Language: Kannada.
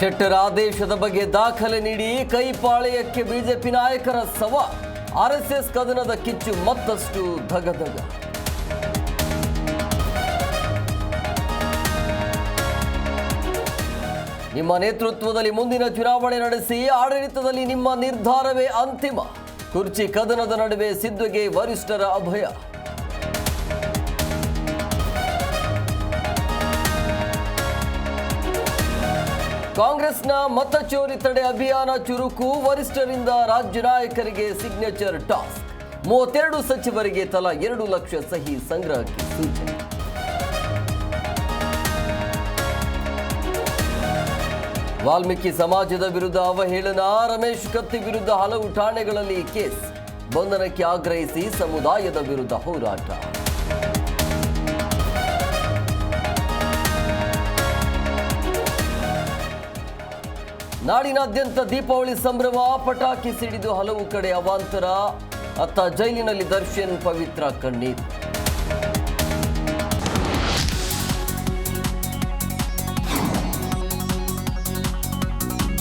ಶೆಟ್ಟರ್ ಆದೇಶದ ಬಗ್ಗೆ ದಾಖಲೆ ನೀಡಿ ಕೈಪಾಳೆಯಕ್ಕೆ ಬಿಜೆಪಿ ನಾಯಕರ ಸವ. ಆರ್ಎಸ್ಎಸ್ ಕದನದ ಕಿಚ್ಚು ಮತ್ತಷ್ಟು ಧಗಧಗ. ನಿಮ್ಮ ನೇತೃತ್ವದಲ್ಲಿ ಮುಂದಿನ ಚುನಾವಣೆ ನಡೆಸಿ ಆಡಳಿತದಲ್ಲಿ ನಿಮ್ಮ ನಿರ್ಧಾರವೇ ಅಂತಿಮ. ಕುರ್ಚಿ ಕದನದ ನಡುವೆ ಸಿದ್ದುಗೆ ವರಿಷ್ಠರ ಅಭಯ. ಕಾಂಗ್ರೆಸ್ನ ಮತಚೋರಿ ತಡೆ ಅಭಿಯಾನ ಚುರುಕು, ವರಿಷ್ಠರಿಂದ ರಾಜ್ಯ ನಾಯಕರಿಗೆ ಸಿಗ್ನೇಚರ್ ಟಾಸ್ಕ್ ಮೂವತ್ತೆರಡು ಸಚಿವರಿಗೆ ತಲಾ ಎರಡು ಲಕ್ಷ ಸಹಿ ಸಂಗ್ರಹಕ್ಕೆ ಸೂಚನೆ. ವಾಲ್ಮೀಕಿ ಸಮಾಜದ ವಿರುದ್ಧ ಅವಹೇಳನ, ರಮೇಶ್ ಕತ್ತಿ ವಿರುದ್ಧ ಹಲವು ಠಾಣೆಗಳಲ್ಲಿ ಕೇಸ್. ಬಂಧನಕ್ಕೆ ಆಗ್ರಹಿಸಿ ಸಮುದಾಯದ ವಿರುದ್ಧ ಹೋರಾಟ. ನಾಡಿನಾದ್ಯಂತ ದೀಪಾವಳಿ ಸಂಭ್ರಮ ಪಟಾಕಿ ಸಿಡಿದು ಹಲವು ಕಡೆ ಅವಾಂತರ. ಅತ್ತ ಜೈಲಿನಲ್ಲಿ ದರ್ಶನ್ ಪವಿತ್ರ ಕಣ್ಣೀರು.